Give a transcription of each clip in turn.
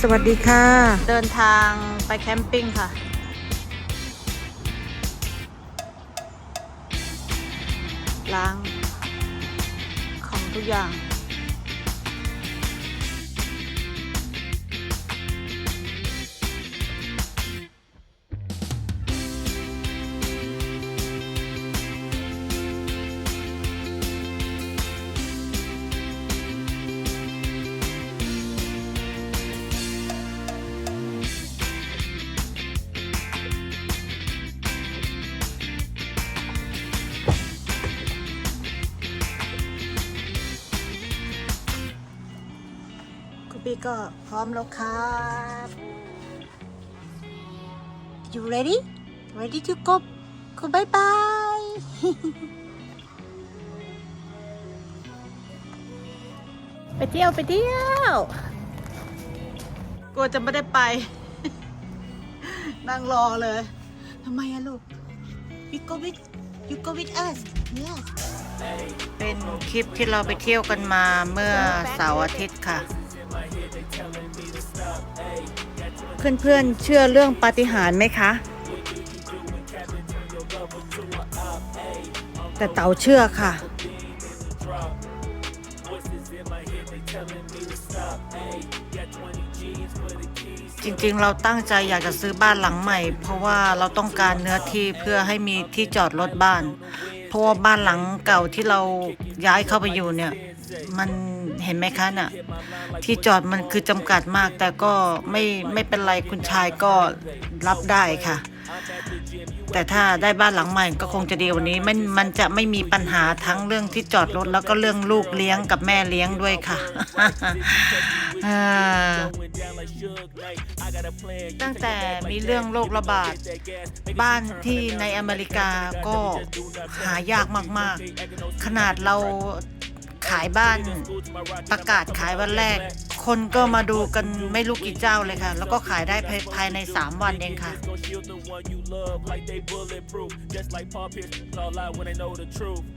สวัสดีค่ะ เดินทางไปแคมปิ้งค่ะ ล้างของทุกอย่างีก็พร้อมแล้วครับ you ready ready to go go bye bye ไปเที่ยวไปเที่ยวกลัวจะไม่ได้ไป นั่งรอเลยทำไมอะลูก you go with you go with us yes เป็นคลิปที่เราไปเที่ยวกันมาเมื่อเสาร์อาทิตย์ค่ะ เพื่อนๆเชื่อเรื่องปาฏิหาริย์ไหมคะ แต่เต๋าเชื่อค่ะ จริงๆเราตั้งใจอยากจะซื้อบ้านหลังใหม่ เพราะว่าเราต้องการเนื้อที่เพื่อให้มีที่จอดรถบ้าน เพราะว่าบ้านหลังเก่าที่เราย้ายเข้าไปอยู่เนี่ย มัน เห็นไหมคะน่ะที่จอดมันคือจำกัดมาก แต่ก็ไม่ไม่เป็นไรคุณชายก็รับได้ค่ะ แต่ถ้าได้บ้านหลังใหม่ก็คงจะดีกว่านี้มันมันจะไม่มีปัญหาทั้งเรื่องที่จอดรถแล้วก็เรื่องลูกเลี้ยงกับแม่เลี้ยงด้วยค่ะตั้งแต่มีเรื่องโรคระบาด บ้านที่ในอเมริกาก็หายากมาก ๆ ขนาดเรา ขายบ้าน ประกาศขายวันแรก คนก็มาดูกันไม่รู้กี่เจ้าเลยค่ะ แล้วก็ขายได้ภายภายใน 3 วันเองค่ะ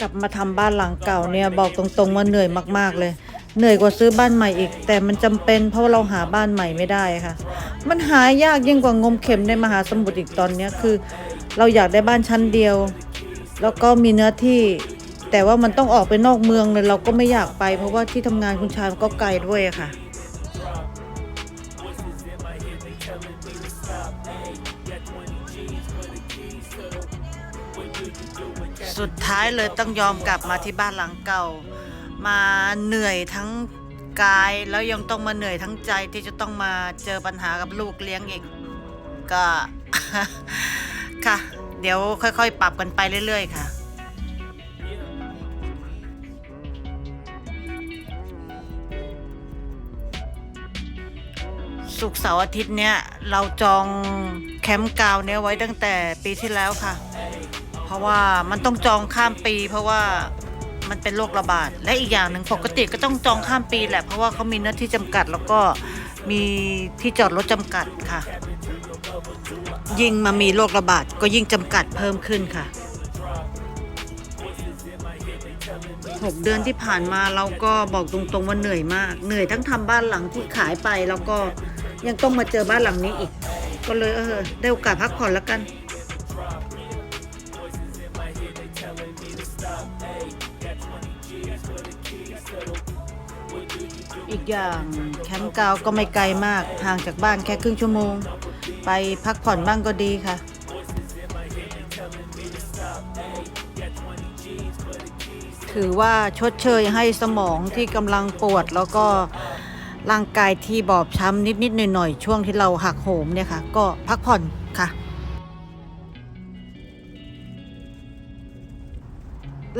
กลับมาทำบ้านหลังเก่าเนี่ยบอกตรงๆว่าเหนื่อยมาก ๆ เลย เหนื่อยกว่าซื้อบ้านใหม่อีก แต่มันจำเป็นเพราะว่าเราหาบ้านใหม่ไม่ได้ค่ะ มันหายากยิ่งกว่างมเข็มในมหาสมุทรอีกตอนนี้คือ เราอยากได้บ้านชั้นเดียว แล้วก็มีเนื้อที่ แต่ว่ามันต้องออกไปนอกเมืองเลยเราก็ไม่อยากไป เพราะว่าที่ทำงานคุณชายมันก็ไกลด้วยค่ะ สุดท้ายเลยต้องยอมกลับมาที่บ้านหลังเก่า มาเหนื่อยทั้งกายแล้วยังต้องมาเหนื่อยทั้งใจที่จะต้องมาเจอปัญหากับลูกเลี้ยงอีกก็ ค่ะ เดี๋ยวค่อยๆ ปรับกันไปเรื่อย ๆ ค่ะ สุกร์เสาร์อาทิตย์เนี้ยเราจองแคมป์กาวเนี้ยไว้ตั้งแต่ปีที่แล้วค่ะ เพราะว่ามันต้องจองข้ามปี เพราะว่ามันเป็นโรคระบาด และอีกอย่างหนึ่งปกติก็ต้องจองข้ามปีแหละเพราะว่าเขามีเนื้อที่จำกัดแล้วก็มีที่จอดรถจำกัดค่ะ ยิ่งมามีโรคระบาดก็ยิ่งจำกัดเพิ่มขึ้นค่ะหกเดือนที่ผ่านมาเราก็บอกตรงๆว่าเหนื่อยมาก เหนื่อยทั้งทำบ้านหลังที่ขายไปแล้วก็ ยังต้องมาเจอบ้านหลังนี้อีก ก็เลยเออ ได้โอกาสพักผ่อนแล้วกัน อีกอย่างแคมป์กาวก็ไม่ไกลมาก ห่างจากบ้านแค่ครึ่งชั่วโมง ไปพักผ่อนบ้างก็ดีค่ะ ถือว่าชดเชยให้สมองที่กำลังปวดแล้วก็ ร่างกายที่บอบช้ำนิด ๆ หน่อย ๆ ช่วงที่เราหักโหมเนี่ยค่ะ ก็พักผ่อนค่ะ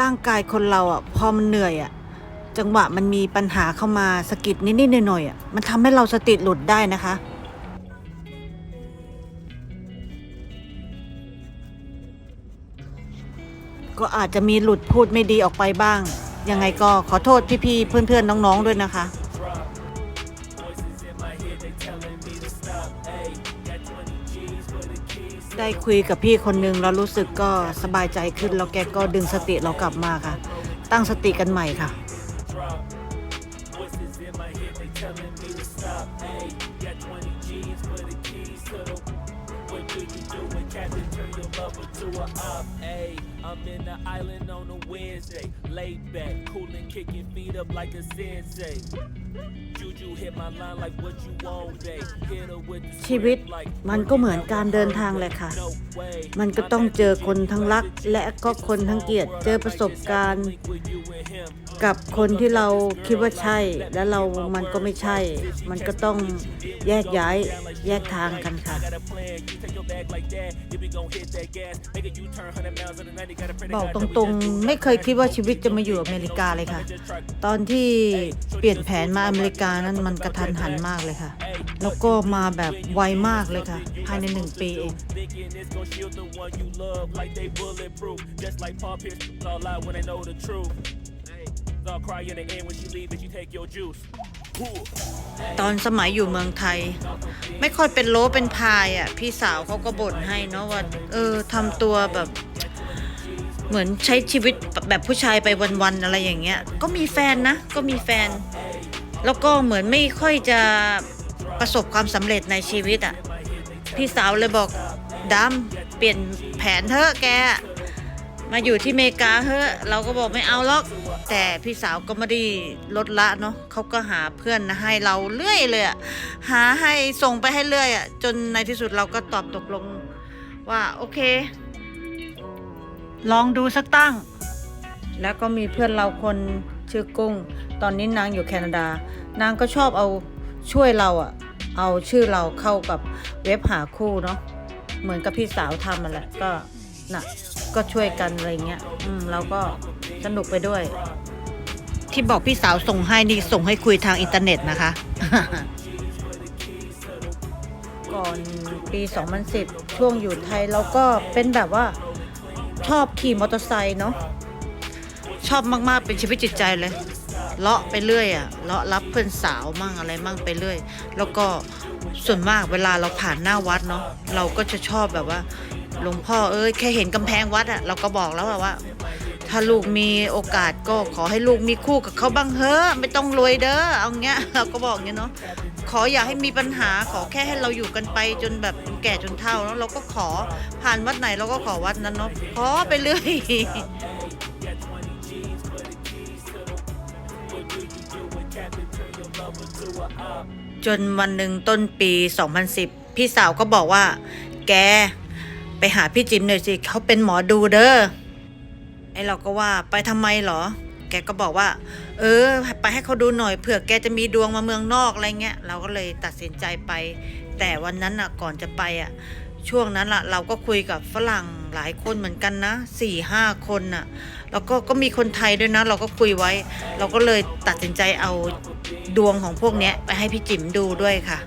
ร่างกายคนเราอะพอมันเหนื่อยอะจังหวะมันมีปัญหาเข้ามาสะกิดนิด ๆ หน่อย ๆ อะ มันทำให้เราสติหลุดได้นะคะก็อาจจะมีหลุดพูดไม่ดีออกไปบ้าง ยังไงก็ขอโทษพี่ๆเพื่อนๆน้องๆด้วยนะคะ ได้คุยกับพี่คนนึงแล้วรู้สึกก็สบายใจขึ้นแล้วแกก็ดึงสติเรากลับมาค่ะ ตั้งสติกันใหม่ค่ะ Thank you. Ayy, I'm in the island on a Wednesday. Laid back, coolin', kicking feet up like a sensei. Juju hit my line like what you want, babe. Hit her with the ชีวิต script like มันก็เหมือนการเดินทางเลยค่ะ no way. มันก็ต้องเจอคนทั้งรัก และก็คนทั้งเกลียด เจอประสบการณ์ With you and him. กับคนที่เราคิดว่าใช่ แล้วเรามันก็ไม่ใช่ มันก็ต้องแยกย้าย แยกทางกันค่ะ บอกตรงๆ ไม่เคยคิดว่าชีวิตจะมาอยู่อเมริกาเลยค่ะ ตอนที่เปลี่ยนแผนมาอเมริกานั้นมันกระทันหันมากเลยค่ะ แล้วก็มาแบบไวมากเลยค่ะ ภายในหนึ่งปีเอง Start cry in the end when she leave and you take your juice. ตอนสมัยอยู่เมืองไทย ไม่ค่อยเป็นโลเป็นพายอะ พี่สาวเขาก็บ่นให้เนาะว่าเออทำตัวแบบ เหมือนใช้ชีวิตแบบผู้ชายไปวันๆอะไรอย่างเงี้ย ก็มีแฟนนะ ก็มีแฟน แล้วก็เหมือนไม่ค่อยจะประสบความสำเร็จในชีวิตอะ พี่สาวเลยบอกดำเปลี่ยนแผนเถอะแก มาอยู่ที่เมกาเฮ้อเราก็บอกไม่เอาหรอก แต่พี่สาวก็ไม่ได้ลดละเนาะเขาก็หาเพื่อนให้เราเรื่อยเลยอะหาให้ส่งไปให้เรื่อยอะจนในที่สุดเราก็ตอบตกลงว่าโอเค ลองดูสักตั้ง แล้วก็มีเพื่อนเราคนชื่อกุ้ง ตอนนี้นางอยู่แคนาดา นางก็ชอบเอาช่วยเราอะเอาชื่อเราเข้ากับเว็บหาคู่เนาะเหมือนกับพี่สาวทำมาแหละก็น่ะ ก็ช่วยกันอะไรเงี้ย อืมเราก็สนุกไปด้วย ที่บอกพี่สาวส่งให้นี่ส่งให้คุยทางอินเทอร์เน็ตนะคะ ก่อนปี 2010 ช่วงอยู่ไทยเราก็เป็นแบบว่าชอบขี่มอเตอร์ไซค์เนาะชอบมากๆเป็นชีวิตจิตใจเลยเลาะไปเรื่อยอะเลาะรับเพื่อนสาวมั่งอะไรมั่งไปเรื่อย แล้วก็ส่วนมากเวลาเราผ่านหน้าวัดเนาะเราก็จะชอบแบบว่า หลวงพ่อเอ้ยแค่เห็นกำแพงวัดอะเราก็บอกแล้วว่า ถ้าลูกมีโอกาสก็ขอให้ลูกมีคู่กับเขาบ้างเฮ้อไม่ต้องรวยเด้อเอาเงี้ยเราก็บอกเงี้ยเนาะขออย่าให้มีปัญหาขอแค่ให้เราอยู่กันไปจนแบบแก่จนเฒ่าแล้วเราก็ขอผ่านวัดไหนเราก็ขอวัดนั้นเนาะขอไปเรื่อยจนวันหนึ่งต้นปี 2010 พี่สาวก็บอกว่า แก ไปหาพี่จิมหน่อยสิเขาเป็นหมอดูเด้อไอเราก็ว่าไปทำไมเหรอ แกก็บอกว่า เออ ไปให้เขาดูหน่อยเผื่อแกจะมีดวงมาเมืองนอกอะไรเงี้ยเราก็เลยตัดสินใจไป แต่วันนั้นอะก่อนจะไปอะช่วงนั้นล่ะ เราก็คุยกับฝรั่งหลายคนเหมือนกันนะสี่ห้าคนน่ะ แล้วก็ก็มีคนไทยด้วยนะ เราก็คุยไว้ เราก็เลยตัดสินใจเอาดวงของพวกเนี้ยไปให้พี่จิ๋มดูด้วยค่ะ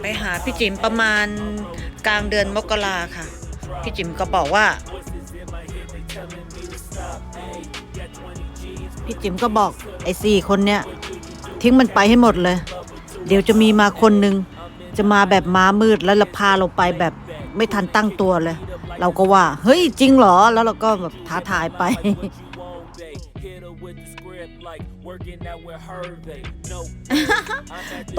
ไปหาพี่จิ๋มประมาณกลางเดือนมกราค่ะ พี่จิ๋มก็บอกว่า พี่จิ๋มก็บอกไอ้สี่คนเนี้ยทิ้งมันไปให้หมดเลย เดี๋ยวจะมีมาคนหนึ่งจะมาแบบม้ามืดแล้วเราพาเราไปแบบไม่ทันตั้งตัวเลย เราก็ว่า เฮ้ยจริงเหรอ แล้วเราก็แบบท้าทายไป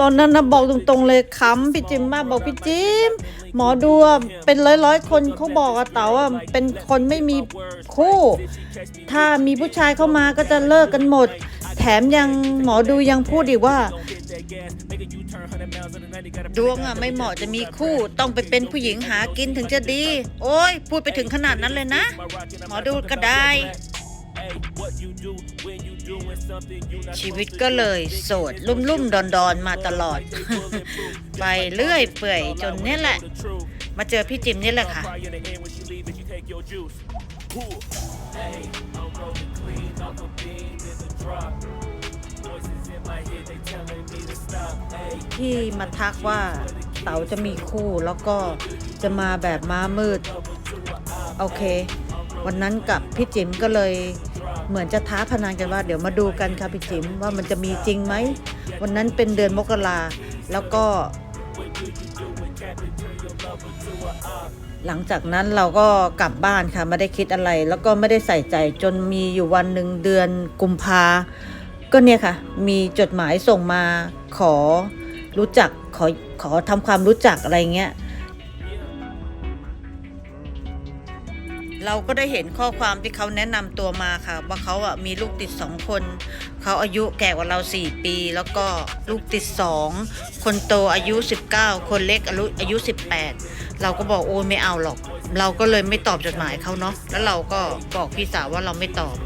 ตอนนั้นนะบอกตรงๆเลยขำพี่จิมมากบอกพี่จิมหมอดูอะเป็นร้อยร้อยๆคนเขาบอกอะเต๋าอะเป็นคนไม่มีคู่ ถ้ามีผู้ชายเข้ามาก็จะเลิกกันหมด แถมยังหมอดูยังพูดอีกว่า hit that gas, make a U-turn, 100 miles in the night. Got a ดวงอะไม่เหมาะจะมีคู่ต้องไปเป็นผู้หญิงหากินถึงจะดี โอ้ยพูดไปถึงขนาดนั้นเลยนะ หมอดูก็ได้ Hey, what you do when you doing something you not ชีวิตก็เลยโสดลุ่มลุ่มๆดอนดอนๆ มาตลอด ไปเรื่อยเปื่อยจนเนี่ยแหละ the truth. มาเจอพี่จิมนี่แหละค่ะ Cry in the end when she leave and she take your juice. Ooh. Hey, I'm rolling clean off a beam in the drop. Voices in my head, they telling me to stop. Hey, ที่มาทักว่าเต๋าจะมีคู่แล้วก็จะมาแบบม้ามืด โอเค วันนั้นกับพี่จิ๋มก็เลย เหมือนจะท้าพนันกันว่า เดี๋ยวมาดูกันค่ะพี่จิ๋มว่ามันจะมีจริงไหม วันนั้นเป็นเดือนมกราแล้วก็ หลังจากนั้นเราก็กลับบ้านค่ะไม่ได้คิดอะไร แล้วก็ไม่ได้ใส่ใจจนมีอยู่วันหนึ่งเดือนกุมภาก็เนี่ยค่ะ มีจดหมายส่งมาขอรู้จักขอขอทำความรู้จักอะไรเงี้ย เราก็ได้เห็นข้อความที่เขาแนะนำตัวมาค่ะ ว่าเขาอะมีลูกติดสองคน เขาอายุแก่กว่าเราสี่ปี แล้วก็ลูกติดสองคนโตอายุ 19 คนเล็กอายุอายุ 18 เราก็บอกโอ้ไม่เอาหรอก เราก็เลยไม่ตอบจดหมายเขาเนาะแล้วเราก็บอกพี่สาวว่าเราไม่ตอบ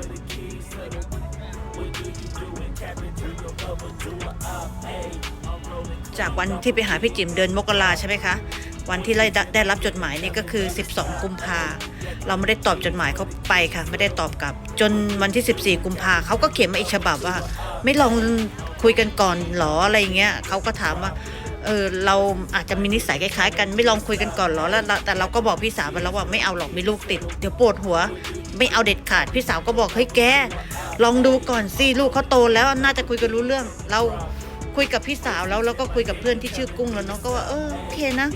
จากวันที่ไปหาพี่จิ๋มเดินมกราใช่ไหมคะ วันที่ได้ได้รับจดหมายนี่ก็คือ 12 กุมภาเราไม่ได้ตอบจดหมายเขาไปค่ะ ไม่ได้ตอบกลับ จนวันที่ 14 กุมภาเขาก็เขียนมาอีกฉบับว่า ไม่ลองคุยกันก่อนหรออะไรเงี้ยเขาก็ถามว่าเออเราอาจจะมีนิสัยคล้ายๆ กันไม่ลองคุยกันก่อนหรอแล้วแต่เราก็บอกพี่สาวไปแล้วว่าไม่เอาหรอกมีลูกติด เดี๋ยวปวดหัว ไม่เอาเด็ดขาดพี่สาวก็บอกเฮ้ยแกลองดูก่อนสิลูกเขาโตแล้วน่าจะคุยกันรู้เรื่อง เราคุยกับพี่สาวแล้วแล้วก็คุยกับเพื่อนที่ชื่อกุ้งแล้วเนาะก็ว่าเออโอเคนะ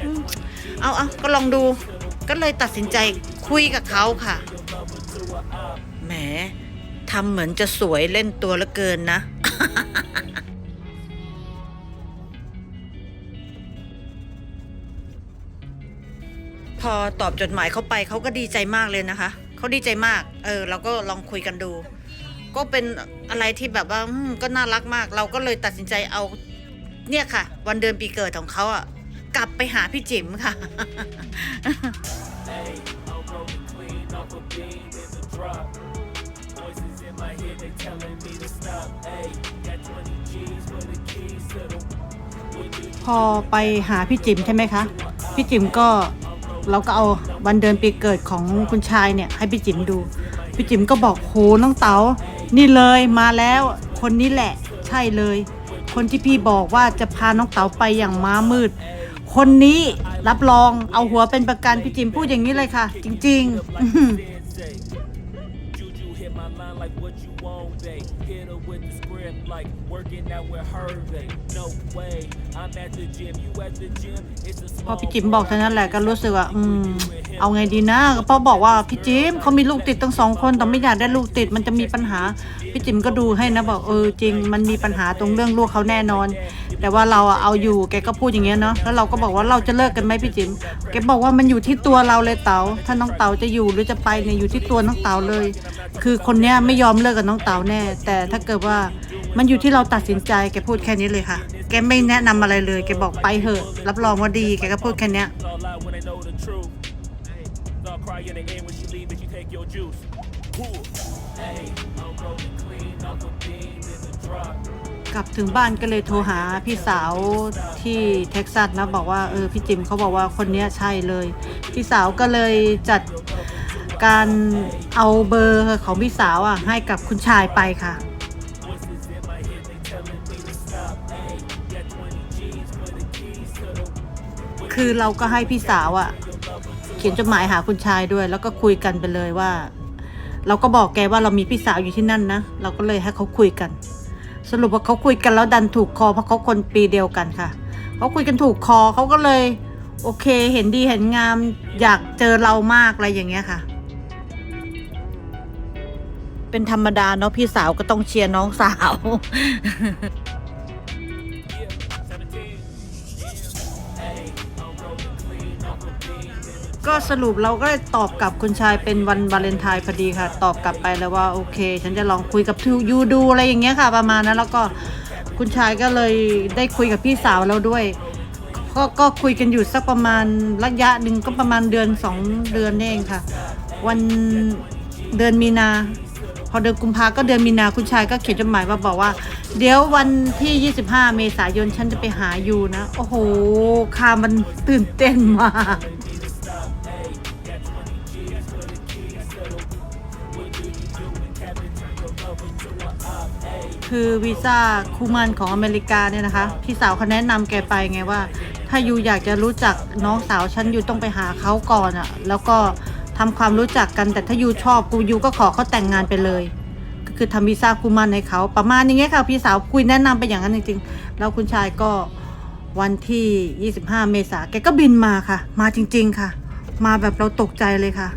เอาเอาก็ลองดู ก็เลยตัดสินใจคุยกับเขาค่ะ แหมทำเหมือนจะสวยเล่นตัวลือเกินนะ พอตอบจดหมายเขาไปเขาก็ดีใจมากเลยนะคะ เขาดีใจมาก เออ เราก็ลองคุยกันดู ก็เป็นอะไรที่แบบว่าก็น่ารักมาก เราก็เลยตัดสินใจเอา เนี่ยค่ะ วันเดือนปีเกิดของเขาอะ กลับไปหาพี่จิ๋มค่ะ พอไปหาพี่จิ๋มใช่ไหมคะ พี่จิ๋มก็เราก็เอาวันเดือนปีเกิดของคุณชายเนี่ย ให้พี่จิ๋มดู พี่จิ๋มก็บอกโหน้องเต๋านี่เลยมาแล้ว คนนี้แหละ ใช่เลย คนที่พี่บอกว่าจะพาน้องเต๋าไปอย่างม้ามืด คนนี้รับรองเอาหัวเป็นประกันพี่จิ๋มพูดอย่างนี้เลยค่ะ จริงๆอื้อหือ Juju hit my line like what you want, babe. Hit her with the script like working out with her, babe. No way, I'm at the gym, you at the gym. It's a พอ small พี่จิ๋มบอกเท่านั้นแหละก็รู้สึกว่า อืม เอาไงดีนะก็เพราะบอกว่าพี่จิ๋มเขามีลูกติดตั้งสองคนแต่ไม่อยากได้ลูกติดมันจะมีปัญหา พี่จิมก็ดูให้นะบอกเออจริง มันมีปัญหาตรงเรื่องลูกเขาแน่นอน แต่ว่าเราอะเอาอยู่แกก็พูดอย่างเงี้ยเนาะแล้วเราก็บอกว่าเราจะเลิกกันไหมพี่จิมแกบอกว่ามันอยู่ที่ตัวเราเลยเต๋าถ้าน้องเต๋าจะอยู่หรือจะไปเนี่ยอยู่ที่ตัวน้องเต๋าเลย คือคนเนี้ยไม่ยอมเลิกกับน้องเต๋าแน่ แต่ถ้าเกิดว่ามันอยู่ที่เราตัดสินใจแกพูดแค่นี้เลยค่ะ แกไม่แนะนำอะไรเลยแกบอกไปเถอะรับรองว่าดีแกก็พูดแค่เนี้ Start cry in the game when she leave, but you take your juice. Woo. Hey, I'm rolling กลับถึงบ้านก็เลยโทรหาพี่สาวที่เท็กซัสนะบอกว่าเออพี่จิมเขาบอกว่าคนนี้ใช่เลย พี่สาวก็เลยจัดการเอาเบอร์ของพี่สาวอะให้กับคุณชายไปค่ะ คือเราก็ให้พี่สาวอะ เขียนจดหมายหาคุณชายด้วย แล้วก็คุยกันไปเลยว่า เราก็บอกแกว่าเรามีพี่สาวอยู่ที่นั่นนะ เราก็เลยให้เขาคุยกัน สรุปว่าเขาคุยกันแล้วดันถูกคอเพราะเขาคนปีเดียวกันค่ะเขาคุยกันถูกคอเขาก็เลย โอเค เห็นดีเห็นงามอยากเจอเรามากอะไรอย่างเงี้ยค่ะ เป็นธรรมดาเนาะพี่สาวก็ต้องเชียร์น้องสาว ก็สรุปเราก็ได้ตอบกลับคุณชายเป็นวันวาเลนไทน์พอดีค่ะ ตอบกลับไปแล้วว่าโอเค ฉันจะลองคุยกับยูดูอะไรอย่างเงี้ยค่ะ ประมาณนั้นแล้วก็คุณชายก็เลยได้คุยกับพี่สาวเราด้วย ก็ก็คุยกันอยู่สักประมาณระยะหนึ่งก็ประมาณเดือนสองเดือนนี่เองค่ะ วันเดือนมีนาพอเดือนกุมภาก็เดือนมีนาคุณชายก็เขียนจดหมายมาบอกว่า เดี๋ยววันที่ 25 เมษายนฉันจะไปหาอยู่นะ โอ้โหคามันตื่นเต้นมาก คือวีซ่าคูมันของอเมริกาเนี่ยนะคะ พี่สาวเขาแนะนำแกไปไงว่า ถ้ายูอยากจะรู้จักน้องสาวฉันยูต้องไปหาเขาก่อนอะ่ะ แล้วก็ทำความรู้จักกันแต่ถ้ายูชอบกูยูก็ขอเขาแต่งงานไปเลย ก็คือทำวีซ่าคูมันให้เขาประมาณอย่างเงี้ยค่ะ พี่สาวคุยแนะนำไปอย่างนั้นจริงๆ แล้วคุณชายก็วันที่ 25 เมษาแกก็บินมาค่ะ มาจริง ๆค่ะ มาแบบเราตกใจเลยค่ะ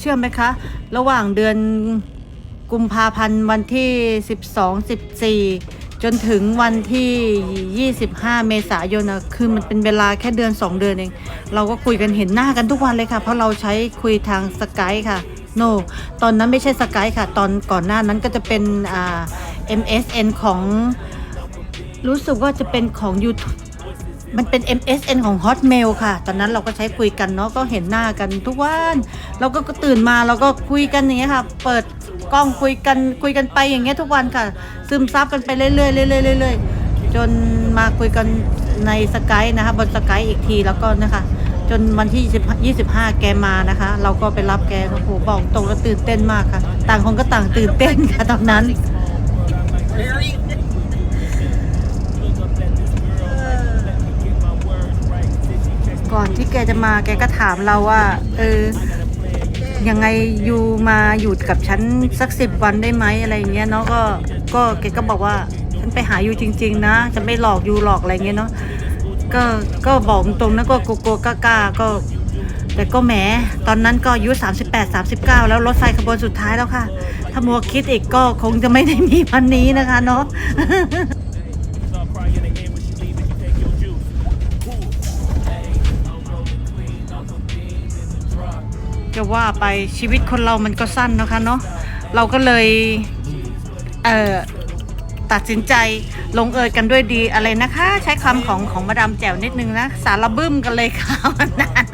เชื่อไหมคะ ระหว่างเดือนกุมภาพันธ์วันที่ 12 14 จนถึงวันที่ 25 เมษายนนะคือมันเป็นเวลาแค่เดือน 2 เดือนเอง เราก็คุยกันเห็นหน้ากันทุกวันเลยค่ะ เพราะเราใช้คุยทางสกายค่ะ โนตอนนั้นไม่ใช่สกายค่ะ ตอนก่อนหน้านั้นก็จะเป็นอ่า MSN ของรู้สึกว่าจะเป็นของ YouTube มันเป็น MSN ของ Hotmail ค่ะ ตอนนั้นเราก็ใช้คุยกันเนาะ ก็เห็นหน้ากันทุกวัน เราก็ตื่นมาเราก็คุยกันอย่างเงี้ยค่ะ เปิดกล้องคุยกันคุยกันไปอย่างเงี้ยทุกวันค่ะ ซึมซับกันไปเรื่อยๆเรื่อยๆเรื่อยๆจนมาคุยกันในสกายนะคะบนสกายอีกทีแล้วก็นะคะ จนวันที่ 25 แกมานะคะ เราก็ไปรับแกโอ้โหบอกตรงแล้วตื่นเต้นมากค่ะ ต่างคนก็ต่างตื่นเต้นค่ะตอนนั้น ก่อนที่แกจะมาแกก็ถามเราว่า เออ ยังไงอยู่มาอยู่กับฉันสักสิบวันได้ไหมอะไรเงี้ยเนาะก็ก็แกก็บอกว่าฉันไปหาอยู่จริง ๆ นะจะไม่หลอกอยู่หลอกอะไรเงี้ยเนาะก็ก็บอกตรงนะก็กลัวๆกล้าๆก็ แต่ก็แหมตอนนั้นก็อายุ38 39 แล้วรถไฟขบวนสุดท้ายแล้วค่ะ ถ้ามัวคิดอีกก็คงจะไม่ได้มีวันนี้นะคะเนาะ จะว่าไปชีวิตคนเรามันก็สั้นนะคะเนาะเราก็เลยเอ่อตัดสินใจลงเอยกันด้วยดีอะไรนะคะ ใช้คำของของมาดามแจ๋วนิดนึงนะ สารบึ้มกันเลยค่ะวันนั้น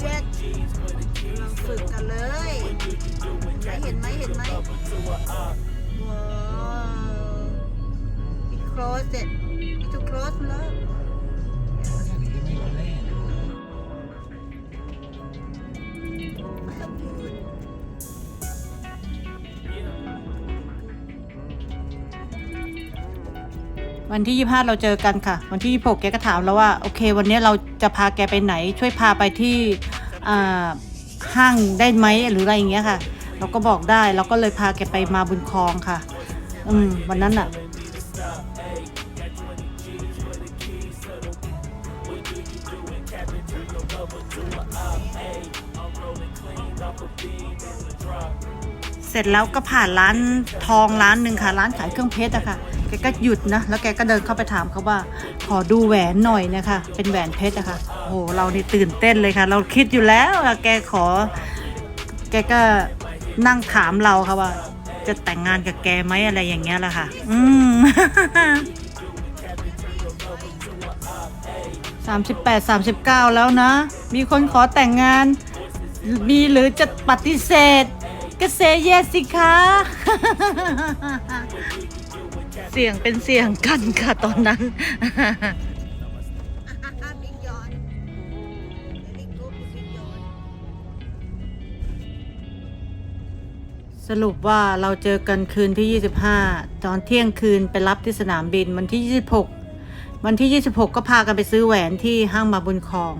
เจ็ดเราฝึกกันเลยเห็นไหมเห็นไหมว้าว we close it we too close แล้ววันที่ 25 เราเจอกันค่ะ วันที่ 26 แกก็ถามแล้วว่า โอเค วันนี้เราจะพาแกไปไหน ช่วยพาไปที่อ่าห้างได้ไหมหรืออะไรอย่างเงี้ยค่ะ เราก็บอกได้เราก็เลยพาแกไปมาบุญคลองค่ะ อืมวันนั้นอะ เสร็จแล้วก็ผ่านร้านทองร้านหนึ่งค่ะ ร้านขายเครื่องเพชรอะค่ะแกก็หยุดนะ แล้วแกก็เดินเข้าไปถามเขาว่า ขอดูแหวนหน่อยนะคะ เป็นแหวนเพชรอะค่ะโอ้โหเรานี่ตื่นเต้นเลยค่ะ เราคิดอยู่แล้วอะแกขอ แกก็นั่งถามเราค่ะว่า จะแต่งงานกับแกไหมอะไรอย่างเงี้ยแหละค่ะ อืมสามสิบแปดสามสิบเก้าแล้วนะ มีคนขอแต่งงาน มีหรือจะปฏิเสธ ก็เซเยสสิคะ เสียงเป็นเสียงกันค่ะตอนนั้นบิ๊กยอนบิ๊กกุ๊กบิ๊กยอนสรุปว่าเราเจอกันคืนที่ 25 ตอนเที่ยงคืนไปรับที่สนามบินวันที่ 26 วันที่ 26 ก็พากันไปซื้อแหวนที่ห้างมาบุญคลอง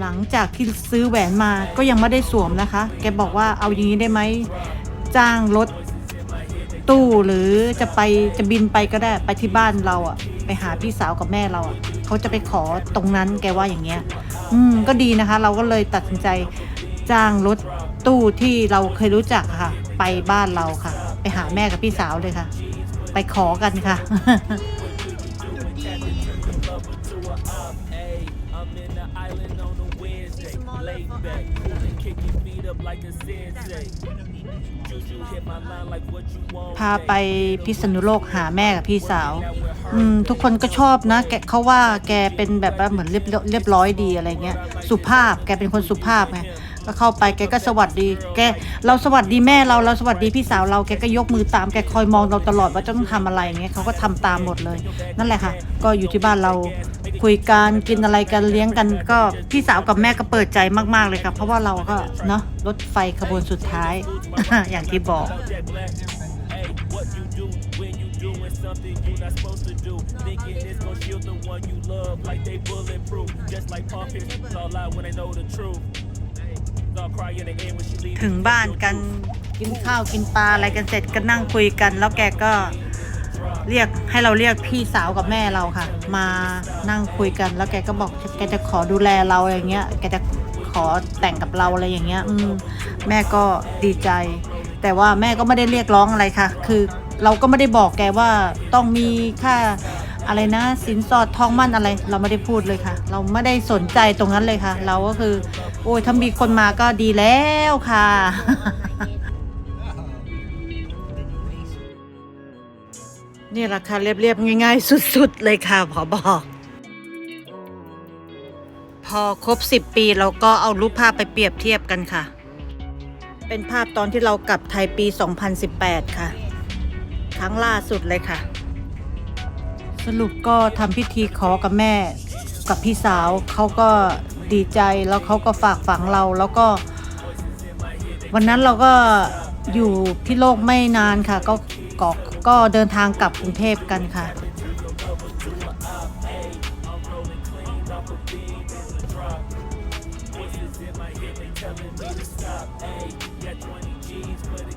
หลังจากที่ซื้อแหวนมาก็ยังไม่ได้สวมนะคะ แกบอกว่าเอาอย่างนี้ได้ไหมจ้างรถตู้หรือจะไปจะบินไปก็ได้ไปที่บ้านเราอะไปหาพี่สาวกับแม่เราอะเขาจะไปขอตรงนั้นแกว่าอย่างเงี้ย อืมก็ดีนะคะ เราก็เลยตัดสินใจจ้างรถตู้ที่เราเคยรู้จักค่ะ ไปบ้านเราค่ะ ไปหาแม่กับพี่สาวเลยค่ะ ไปขอกันค่ะ Laid back, coolin', kicking feet up like a sensei. Juju hit my line like what you want. พาไปพิษณุโลกหาแม่กับพี่สาว อืม ทุกคนก็ชอบนะ แกเขาว่าแกเป็นแบบว่าเหมือนเรียบเรียบร้อยดีอะไรเงี้ย สุภาพ แกเป็นคนสุภาพไง ก็เข้าไปแกก็สวัสดี แกเราสวัสดีแม่เราเราสวัสดีพี่สาวเราแกก็ยกมือตามแกคอยมองเราตลอดว่าจะต้องทำอะไรอย่างเงี้ยเขาก็ทำตามหมดเลย นั่นแหละค่ะ ก็อยู่ที่บ้านเราคุยกันกินอะไรกันเลี้ยงกัน ก็พี่สาวกับแม่ก็เปิดใจมาก ๆเลยค่ะเพราะว่าเราก็เนาะรถไฟขบวนสุดท้าย อย่างที่บอก what you do when you doing something you not supposed to do? Thinking it's gonna shield the one you love like they bulletproof. Just like pop all out when they know the truth. ถึงบ้านกันกินข้าวกินปลาอะไรกันเสร็จก็นั่งคุยกัน แล้วแกก็เรียกให้เราเรียกพี่สาวกับแม่เราค่ะ มานั่งคุยกันแล้วแกก็บอกแกจะขอดูแลเราอย่างเงี้ยแกจะขอแต่งกับเราอะไรอย่างเงี้ย อืมแม่ก็ดีใจ แต่ว่าแม่ก็ไม่ได้เรียกร้องอะไรค่ะ คือเราก็ไม่ได้บอกแกว่าต้องมีค่า อะไรนะ สินสอดทองมั่นอะไร เราไม่ได้พูดเลยค่ะ เราไม่ได้สนใจตรงนั้นเลยค่ะ เราก็คือ โอ้ยถ้ามีคนมาก็ดีแล้วค่ะ นี่แหละค่ะเรียบๆ ง่าย ๆ สุด ๆ เลยค่ะพอบอก พอครบ 10 ปีเราก็เอารูปภาพไปเปรียบเทียบกันค่ะ เป็นภาพตอนที่เรากลับไทยปี 2018 ค่ะ ครั้งล่าสุดเลยค่ะ สรุปก็ทำพิธีขอกับแม่กับพี่สาวเขาก็ดีใจแล้วเขาก็ฝากฝังเราแล้วก็ วันนั้นเราก็อยู่ที่โลกไม่นานค่ะ ก็ก็ก็เดินทางกลับกรุงเทพกันค่ะ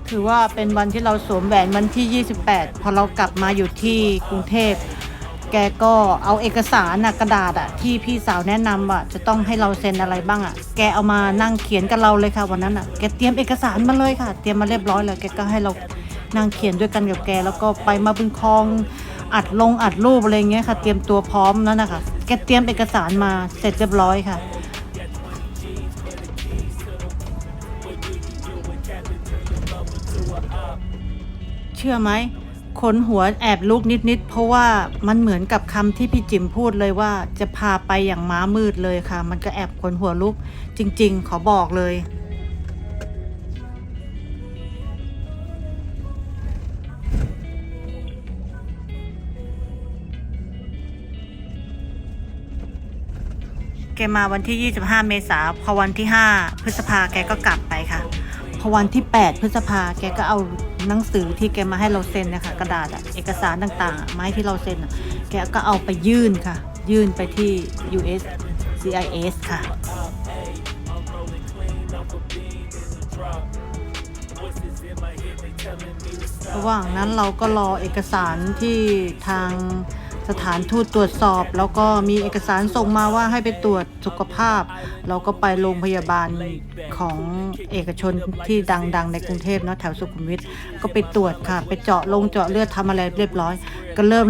ถือว่าเป็นวันที่เราสวมแหวนวันที่ 28 พอเรากลับมาอยู่ที่กรุงเทพ แกก็เอาเอกสารนะกระดาษอะที่พี่สาวแนะนำอะจะต้องให้เราเซ็นอะไรบ้างอะแกเอามานั่งเขียนกับเราเลยค่ะวันนั้นอะแกเตรียมเอกสารมาเลยค่ะ เตรียมมาเรียบร้อยเลยแกก็ให้เรานั่งเขียนด้วยกันกับแก แล้วก็ไปมาบุญคลองอัดลงอัดรูปอะไรเงี้ยค่ะ เตรียมตัวพร้อมแล้วนะคะแกเตรียมเอกสารมาเสร็จเรียบร้อยค่ะเชื่อไหม ขนหัวแอบลุกนิดๆ เพราะว่ามันเหมือนกับคำที่พี่จิมพูดเลยว่าจะพาไปอย่างม้ามืดเลยค่ะ มันก็แอบขนหัวลุกจริง ๆ ขอบอกเลย แกมาวันที่ 25 เมษาพอวันที่ 5 พฤษภาแกก็กลับไปค่ะ พอวันที่ 8 พฤษภาแกก็เอา หนังสือที่แกมาให้เราเซ็นนะคะกระดาษอะเอกสารต่างๆไม้ที่เราเซ็นอะแกก็เอาไปยื่นค่ะ ยื่นไปที่ US CIS ค่ะ ระหว่างนั้นเราก็รอเอกสารที่ทาง สถานทูตตรวจสอบ แล้วก็มีเอกสารส่งมาว่าให้ไปตรวจสุขภาพ เราก็ไปโรงพยาบาลของเอกชนที่ดังๆ ในกรุงเทพเนาะแถวสุขุมวิทก็ไปตรวจค่ะ ไปเจาะลงเจาะเลือดทำอะไรเรียบร้อย ก็เริ่ม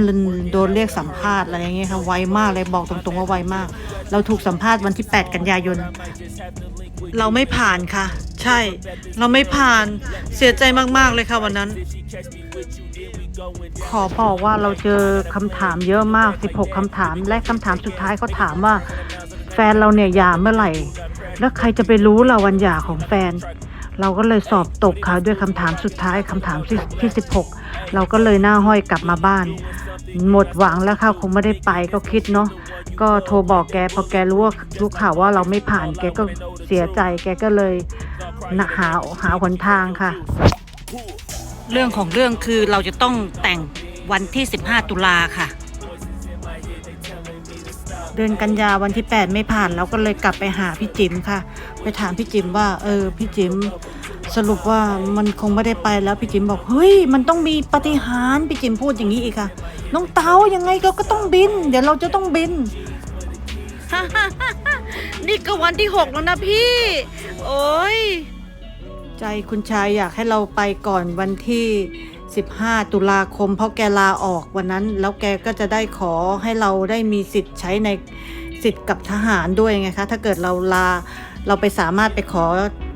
โดนเรียกสัมภาษณ์อะไรอย่างเงี้ยค่ะไวมากเลยบอกตรงๆว่าไวมาก เราถูกสัมภาษณ์วันที่ 8 กันยายนเราไม่ผ่านค่ะ ใช่ เราไม่ผ่านเสียใจมากๆเลยค่ะวันนั้นขอบอกว่าเราเจอคำถามเยอะมาก 16คำถาม และคำถามสุดท้ายเขาถามว่า แฟนเราเนี่ยหย่าเมื่อไหร่ แล้วใครจะไปรู้ล่ะวันหย่าของแฟน เราก็เลยสอบตกค่ะด้วยคำถามสุดท้ายคำถามที่ 16 เราก็เลยหน้าห้อยกลับมาบ้าน หมดหวังแล้วค่ะคงไม่ได้ไปก็คิดเนาะก็โทรบอกแกพอแกรู้ว่ารู้ข่าวว่าเราไม่ผ่าน แกก็เสียใจแกก็เลยหาหาหนทางค่ะ เรื่องของเรื่องคือเราจะต้องแต่งวันที่ 15 ตุลาค่ะ เดือนกันยาวันที่ 8 ไม่ผ่านเราก็เลยกลับไปหาพี่จิมค่ะ ไปถามพี่จิมว่า เออพี่จิมสรุปว่ามันคงไม่ได้ไปแล้วพี่จิมบอกเฮ้ยมันต้องมีปฏิหารพี่จิมพูดอย่างนี้อีกค่ะ น้องเตายังไงเราก็ต้องบิน เดี๋ยวเราจะต้องบิน นี่ก็วันที่6แล้วนะพี่ โอ้ย ใจคุณชายอยากให้เราไปก่อนวันที่ 15 ตุลาคม เพราะแกลาออกวันนั้น แล้วแกก็จะได้ขอให้เราได้มีสิทธิ์ใช้ในสิทธิ์กับทหารด้วยไงคะถ้าเกิดเราลาเราไปสามารถไปขอ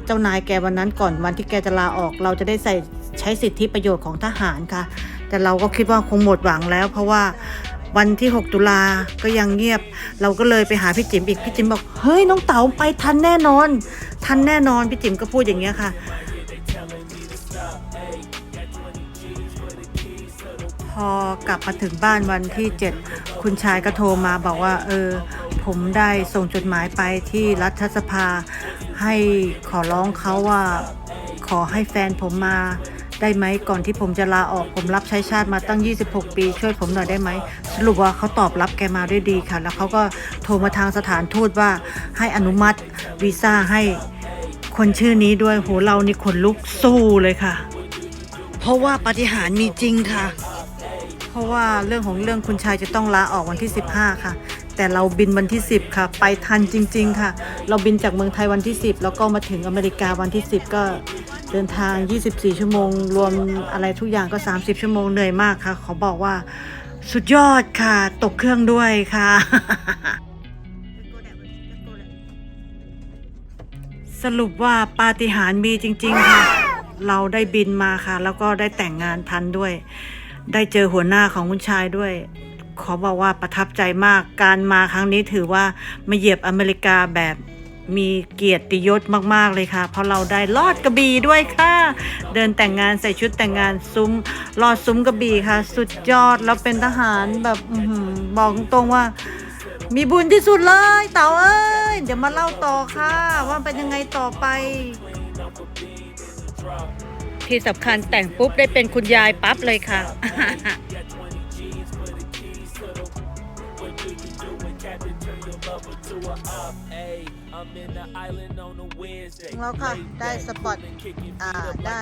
เจ้านายแกวันนั้นก่อนวันที่แกจะลาออก เราจะได้ใส่ใช้สิทธิประโยชน์ของทหารค่ะ แต่เราก็คิดว่าคงหมดหวังแล้ว เพราะว่า วันที่ 6 ตุลาก็ยังเงียบ เราก็เลยไปหาพี่จิมอีกพี่จิมบอกเฮ้ยน้องเต๋าไปทันแน่นอน ทันแน่นอนพี่จิมก็พูดอย่างเงี้ยค่ะพอกลับมาถึงบ้านวันที่ 7 คุณชายก็โทรมาบอกว่า เออ ผมได้ส่งจดหมายไปที่รัฐสภา ให้ขอร้องเขาว่า ขอให้แฟนผมมาได้ไหมก่อนที่ผมจะลาออกผมรับใช้ชาติมาตั้ง 26 ปี ช่วยผมหน่อยได้ไหม สรุปว่าเขาตอบรับแกมาด้วยดีค่ะ แล้วเขาก็โทรมาทางสถานทูตว่าให้อนุมัติวีซ่าให้คนชื่อนี้ด้วยโหเรานี่ขนลุกสู้เลยค่ะ เพราะว่าปฏิหารมีจริงค่ะ เพราะว่าเรื่องของเรื่องคุณชายจะต้องลาออกวันที่ 15 ค่ะ แต่เราบินวันที่ 10 ค่ะ ไปทันจริง ๆ ค่ะ เราบินจากเมืองไทยวันที่ 10 แล้วก็มาถึงอเมริกาวันที่ 10 ก็เดินทาง 24 ชั่วโมง รวมอะไรทุกอย่างก็ 30 ชั่วโมงเหนื่อยมากค่ะ ขอบอกว่า สุดยอดค่ะ ตกเครื่องด้วยค่ะ สรุปว่าปาฏิหาริย์มีจริง ๆ ค่ะ เราได้บินมาค่ะ แล้วก็ได้แต่งงานทันด้วย ได้เจอหัวหน้าของคุณชายด้วย ขอบอกว่าประทับใจมากการมาครั้งนี้ถือว่ามาเหยียบอเมริกาแบบ มีเกียรติยศมากๆเลยค่ะ เพราะเราได้ลอดกระบี่ด้วยค่ะ เดินแต่งงานใส่ชุดแต่งงานซุ้มลอดซุ้มกระบี่ค่ะ สุดยอดแล้วเป็นทหารแบบอบอกตรงๆว่า มีบุญที่สุดเลย เต๋าเอ้ยเดี๋ยวมาเล่าต่อค่ะ ว่าเป็นยังไงต่อไปที่สำคัญแต่งปุ๊บได้เป็นคุณยายปั๊บเลยค่ะ Ayy, I'm in the island on a Wednesday. ถึง แล้วค่ะ ได้สปอตอ่า ได้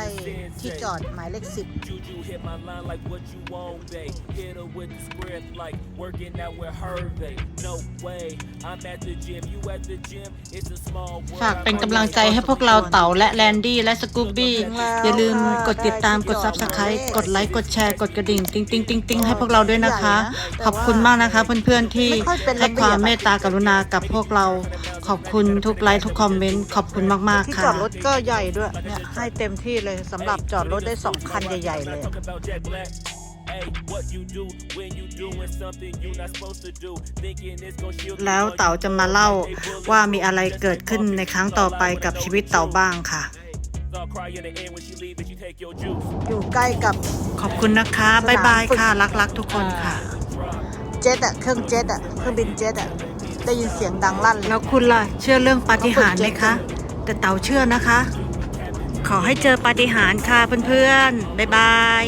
ที่จอดหมายเลขสิบ Juju hit my line like what you want, babe. Hit her with the script like working out with Hervey. No way, I'm at the gym, you at the gym. It's a small world. ฝากเป็นกำลังใจให้พวกเราเต๋าและแลนดี้และสกูบี้ อย่าลืมกดติดตามกด Subscribe กดไลค์กดแชร์กดกระดิ่ง ติ๊งติ๊งติ๊งติ๊งให้พวกเราด้วยนะคะ ขอบคุณมากนะคะเพื่อนๆที่ให้ความเมตตากรุณากับพวกเราขอบคุณทุกไลค์ทุกคอมเมนต์ขอบคุณมากที่ๆค่ะจอดรถก็ใหญ่ด้วยเนี่ยให้เต็มที่เลยสำหรับจอดรถได้สองคันใหญ่ๆเลย Talk about Jack Black. Hey, what you do when you doing something you not supposed to do? Thinking it's gonna shield you แล้ว while เต๋า you จะมาเล่า like they bullet ว่ามีอะไรเกิดขึ้นในครั้งต่อไปกับชีวิตเต๋าบ้างค่ะ Start crying in the end when she leave and she take your juice. อยู่ใกล้กับขอบคุณนะคะบ๊ายบายค่ะ รัก ๆ ทุกคนค่ะ เจ็ตอะเครื่องเจ็ตอะเครื่องบินเจ็ตอะ ได้ยินเสียงดังลั่นเลยแล้วคุณล่ะ เชื่อเรื่องปาฏิหาริย์ไหมคะ แต่เต่าเชื่อนะคะ ขอให้เจอปาฏิหาริย์ค่ะเพื่อนๆ บ๊ายบาย